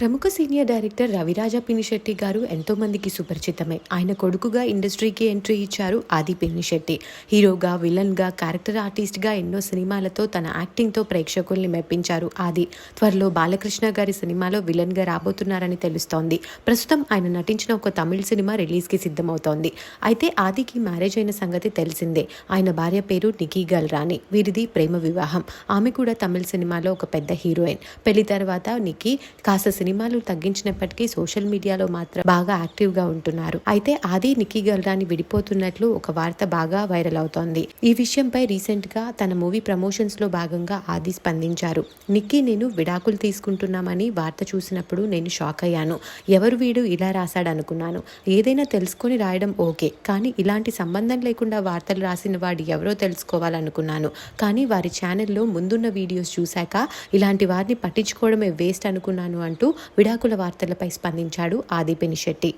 ప్రముఖ senior director Ravi Raja Pinisetty గారు ఎంతో మందికి సుపరిచితమే. ఆయన కొడుకుగా ఇండస్ట్రీకి ఎంట్రీ ఇచ్చారు ఆది పినిశెట్టి. హీరోగా విలన్గా క్యారెక్టర్ ఆర్టిస్ట్గా ఎన్నో సినిమాలతో తన యాక్టింగ్తో ప్రేక్షకుల్ని మెప్పించారు ఆది. త్వరలో బాలకృష్ణ గారి సినిమాలో విలన్గా రాబోతున్నారని తెలుస్తోంది. ప్రస్తుతం ఆయన నటించిన ఒక తమిళ సినిమా రిలీజ్కి సిద్ధమవుతోంది. అయితే ఆదికి మ్యారేజ్ అయిన సంగతి తెలిసిందే. ఆయన భార్య పేరు నికీ గల్రాని వీరిది ప్రేమ వివాహం. ఆమె కూడా తమిళ సినిమాలో ఒక పెద్ద హీరోయిన్. పెళ్ళి తర్వాత నికీ కాస్త సినిమాలు తగ్గించినప్పటికీ సోషల్ మీడియాలో మాత్రం బాగా యాక్టివ్గా ఉంటున్నారు. అయితే ఆది నిక్కీ గల్రాని విడిపోతున్నట్లు ఒక వార్త బాగా వైరల్ అవుతోంది. ఈ విషయంపై రీసెంట్గా తన మూవీ ప్రమోషన్స్లో భాగంగా ఆది స్పందించారు. నిక్కీ నేను విడాకులు తీసుకుంటున్నామని వార్త చూసినప్పుడు నేను షాక్ అయ్యాను. ఎవరు వీడు? ఇలా రాశాడనుకున్నాను. ఏదైనా తెలుసుకొని రాయడం ఓకే. కానీ ఇలాంటి సంబంధం లేకుండా వార్తలు రాసిన వాడు ఎవరో తెలుసుకోవాలనుకున్నాను. కానీ వారి ఛానల్లో ముందున్న వీడియోస్ చూశాక ఇలాంటి వారిని పట్టించుకోవడమే వేస్ట్ అనుకున్నాను అంటూ విడాకుల వార్తలపై స్పందించాడు ఆది పెనిశెట్టి